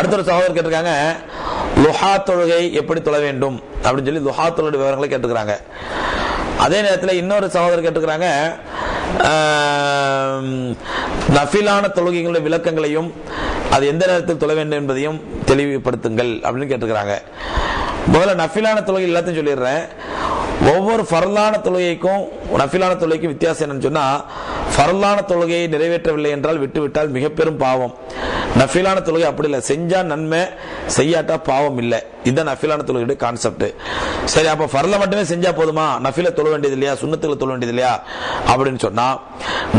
அடுத்த ஒரு சகோதரர் கேட்டிருக்காங்க லுஹா தொழுகை எப்படி தொழ வேண்டும்? அப்படின்னு சொல்லி லுஹா தொழுகை விவரங்களை கேட்டுக்கிறாங்க அதே நேரத்தில் இன்னொரு சகோதரர் கேட்டுக்கிறாங்க நஃபிலான தொழுகைகளுடைய விளக்கங்களையும் அது எந்த நேரத்தில் தொழ வேண்டும் என்பதையும் தெளிவுபடுத்துங்கள் அப்படின்னு கேட்டுக்கிறாங்க முதல்ல நஃபிலான தொழுகை எல்லாத்தையும் சொல்லிடுறேன். ஒவ்வொரு ஃபரலான தொழுகைக்கும் நஃபிலான தொழுகைக்கும் வித்தியாசம் என்னன்னு சொன்னால் ஃபரலான தொழுகையை நிறைவேற்றவில்லை என்றால் விட்டுவிட்டால் மிக பெரும் பாவம். நஃபிலான தொழுகை அப்படி இல்லை. செஞ்சா நன்மை செய்யாட்டா பாவம் இல்லை. இதுதான் நஃபிலான தொழுகையுடைய கான்செப்ட் சரி அப்ப ஃபர்ல மட்டுமே செஞ்சா போதுமா? நஃபில தொழ வேண்டியது இல்லையா? சுண்ணத்துல தொழ வேண்டியது இல்லையா? அப்படின்னு சொன்னா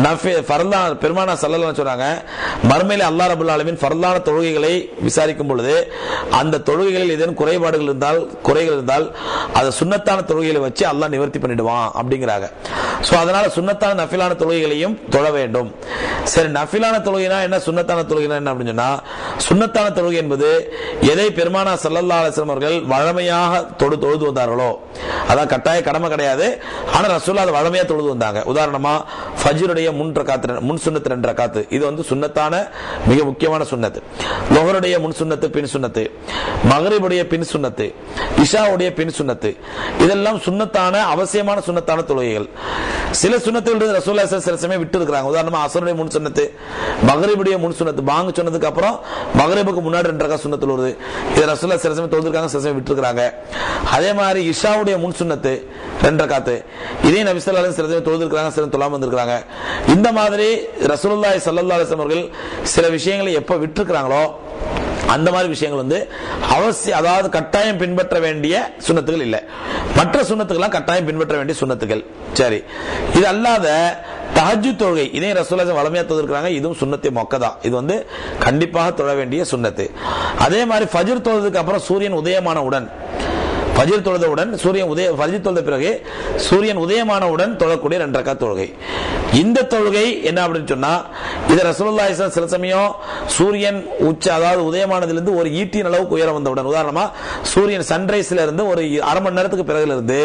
நஃபி பரலான பெருமானா சல்லல்லாஹு சொன்னாங்க மறுமையில அல்லா ரபுல் ஆலமின் பரலான தொழுகைகளை விசாரிக்கும் பொழுது அந்த தொழுகைகளில் ஏதேனும் குறைபாடுகள் இருந்தால் குறைகள் இருந்தால் அதை சுண்ணத்தான தொழுகைகளை வச்சு அல்லா நிவர்த்தி பண்ணிடுவான் அப்படிங்கிறாங்க. சோ அதனால சுண்ணத்தான நஃபிலான தொழுகைகளையும் தொழ வேண்டும். சரி நஃபிலான தொழுகைனா என்ன சுண்ணத்தான தொழுகைனா என்ன அப்படின்னு சொன்னா சுண்ணத்தான தொழுகை என்பது எதை பெருமானா சல்லல்லா அலிஸ்லாம் அவர்கள் வழமையாக தொழு தொழுது வந்தார்களோ. அதான் கட்டாய கடமை கிடையாது. ஆனா ரசூல்லா அதை வழமையா தொழுது வந்தாங்க. உதாரணமா ஃபஜருடைய முன் ரக்காத்து முன் சுண்ணத்து ரெண்டு ரக்காத்து. இது வந்து சுண்ணத்தான மிக முக்கியமான சுண்ணத்து. லொஹருடைய முன் சுண்ணத்து பின் சுண்ணத்து. மகரிபுடைய பின் சுண்ணத்து. இஷாவுடைய பின் சுண்ணத்து. இதெல்லாம் சுண்ணத்தான அவசியமான சுண்ணத்தான தொழுகைகள். சில சுண்ணத்துகள் ரசூல்லா சில சமயம் விட்டு இருக்கிறாங்க உதாரணமா அசருடைய முன் சுண்ணத்து மகரிபுடைய முன் சுண்ணத்து பாங்க சொன்னதுக்கு அப்புறம் மகரிபுக்கு முன்னாடி ரெண்டு ரகா சுண்ணத்தில் வருது. இது ரசூல்லா சில சமயம் தொழுதுருக்காங்க சில சமயம் விட்டுருக்காங்க அதே மாதிரி இஷாவுடைய முன் சுண்ணத்து ரெண்டு ரகாத்து இதே நபிசல்லா சில சமயம் தொழுதுருக்காங்க சில தொழாம வந்திருக்காங்க இந்த மாதிரி ரசூல்லாய் சல்லா அலிஸ்லாம் அவர்கள் சில விஷயங்களை எப்போ விட்டுருக்கிறாங்களோ அந்த மாதிரி விஷயங்கள் வந்து அவசியம் அதாவது கட்டாயம் பின்பற்ற வேண்டிய சுண்ணத்துகள் இல்லை. மற்ற சுண்ணத்துக்கெல்லாம் கட்டாயம் பின்பற்ற வேண்டிய சுண்ணத்துகள். சரி. இது அல்லாத தஹஜ்ஜு தொழுகை. இதே ரசூலாசம் வளமையா தொழுதுருக்காங்க இதுவும் சுண்ணத்தை மொக்கதான் இது வந்து கண்டிப்பாக தொழ வேண்டிய சுண்ணத்து. அதே மாதிரி ஃபஜிர் தொழுதுக்கு அப்புறம் சூரியன் உதயமானவுடன் ஃபஜிர் தொழுதவுடன் சூரியன் உதய ஃபஜிர் தொழுத பிறகு சூரியன் உதயமானவுடன் தொழக்கூடிய ரெண்டு ரக்கா தொழுகை. இந்த தொழுகை என்ன அப்படின்னு சொன்னா இது ரசூல்லா சில சமயம் சூரியன் உச்ச அதாவது உதயமானதிலிருந்து ஒரு ஈட்டின் அளவுக்கு உயரம் வந்தவுடன் உதாரணமா சூரியன் சன்ரைஸ்ல இருந்து ஒரு அரை மணி நேரத்துக்கு பிறகுல இருந்து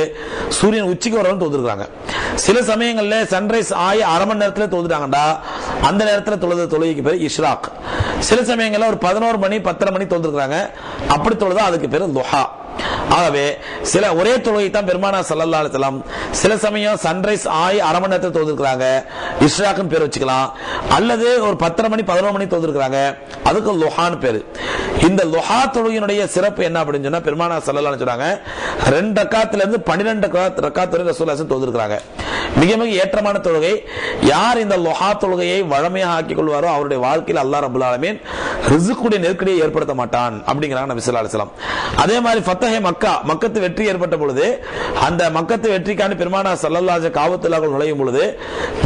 சூரியன் உச்சிக்கு வரவன் தொழுதுருக்காங்க சில சமயங்கள்ல சன்ரைஸ் ஆகி அரை மணி நேரத்துல தொழுதுட்டாங்கடா அந்த நேரத்தில் தொழுத தொழுகைக்கு பேர் இஷ்ராக். சில சமயங்கள்ல ஒரு பதினோரு மணி பத்தரை மணி தொழுதுருக்காங்க அப்படி தொழுதா அதுக்கு பேர் துஹா. ஆகவே சில ஒரே தொழுகை தான் பெருமானா சல்லல்லா அலிஸ்லாம் சில சமயம் சன்ரைஸ் ஆய் அரை மணி நேரத்தில் தொழுதுருக்காங்க இஷ்ராக்குன்னு பேர் வச்சுக்கலாம். அல்லது ஒரு பத்தரை மணி பதினோரு மணி தொழுதுருக்காங்க அதுக்கு லொஹான்னு பேர். இந்த லொஹா தொழுகையினுடைய சிறப்பு என்ன அப்படின்னு சொன்னா பெருமானா சல்லல்லா சொன்னாங்க. ரெண்டு ரக்காத்துல இருந்து பன்னிரெண்டு ரக்காத் வரை ரசூலாசன் தொழுதுருக்காங்க மிக மிக ஏற்றமான தொழுகை. யார் இந்த லொஹா தொழுகையை வழமையாக ஆக்கிக் கொள்வாரோ அவருடைய வாழ்க்கையில் அல்லாஹ் ரபுல் ரிசுக்குடைய நெருக்கடியை ஏற்படுத்த மாட்டான் அப்படிங்கிறாங்க நபி சொல்லா அலிஸ்லாம் அதே மாதிரி ஃபத்தஹே மக்கா மக்கத்து வெற்றி ஏற்பட்ட பொழுது அந்த மக்கத்து வெற்றிக்கான பெருமானா சல்லல்லாஜ காவத்துல்லாஹ் நுழையும் பொழுது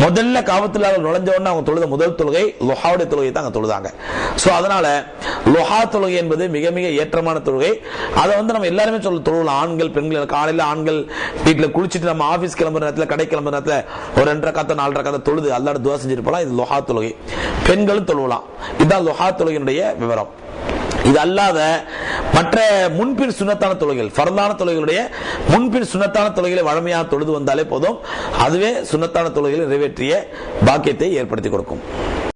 முதல்ல காவத்துல்லாஹ் நுழைஞ்ச உடனே அவங்க தொழுத முதல் தொழுகை லொஹாவுடைய தொழுகை தான் தொழுதாங்க. சோ அதனால லொஹா தொழுகை என்பது மிக மிக ஏற்றமான தொழுகை. அதை வந்து நம்ம எல்லாருமே சொல்ல தொழுகலாம் ஆண்கள் பெண்கள் காலையில ஆண்கள் வீட்டில் குளிச்சுட்டு நம்ம ஆஃபீஸ் கிளம்புற நேரத்துல கடை கிளம்புற நேரத்துல ஒரு ரெண்டரை காத்த நாலரை காத்த தொழுது அல்லாட துவா செஞ்சுட்டு போலாம் இது லொஹா தொழுகை. பெண்களும் தொழுவலாம் இதுதான் லொஹா தொழுகையினுடைய விவரம். இது அல்லாத மற்ற முன்பின் சுண்ணத்தான தொழுகைகள் ஃபர்தான தொழுகைகளுடைய முன்பின் சுண்ணத்தான தொழுகைகளை வழமையாக தொழுது வந்தாலே போதும். அதுவே சுண்ணத்தான தொழுகைகளை நிறைவேற்றிய பாக்கியத்தை ஏற்படுத்தி கொடுக்கும்.